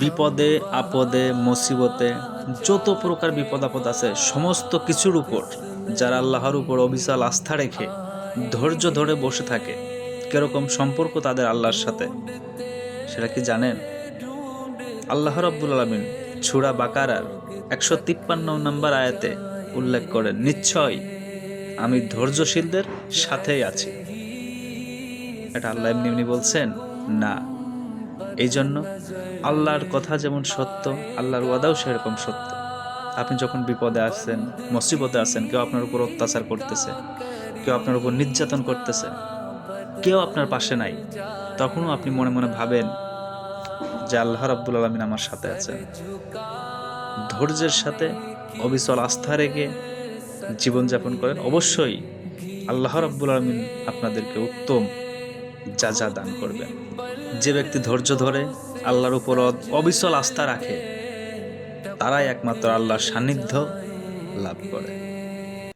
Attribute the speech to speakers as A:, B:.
A: বিপদে, আপদে, মুসিবতে যত প্রকার বিপদ আপদ আছে, সমস্ত কিছুর উপর যারা আল্লাহর উপর অবিশাল আস্থা রেখে ধৈর্য ধরে বসে থাকে, কীরকম সম্পর্ক তাদের আল্লাহর সাথে? সেটা কি জানেন? আল্লাহ রব্বুল আলমিন ছুরা বাকারার একশো তিপ্পান্ন নম্বর আয়াতে উল্লেখ করেন, নিশ্চয় আমি ধৈর্যশীলদের সাথেই আছি। এটা আল্লাহ এমনি এমনি বলছেন, না। এই জন্য আল্লাহর কথা যেমন সত্য, আল্লাহর ওয়াদাও সেরকম সত্য। আপনি যখন বিপদে আসছেন, মুসিবতে আছেন কেউ আপনার উপর অত্যাচার করতেছে, কেউ আপনার উপর নির্যাতন করতেছে, কেউ আপনার পাশে নাই, তখনও আপনি মনে মনে ভাবেন যে আল্লাহ রাব্বুল আলমিন আমার সাথে আছেন। ধৈর্যের সাথে অবিচল আস্থা রেখে জীবনযাপন করেন। অবশ্যই আল্লাহ রাব্বুল আলমিন আপনাদেরকে উত্তম যা যা দান করবেন যে ব্যক্তি ধৈর্য ধরে আল্লাহর উপর অবিচল আস্থা রাখে, তারাই একমাত্র আল্লাহর সান্নিধ্য লাভ করে।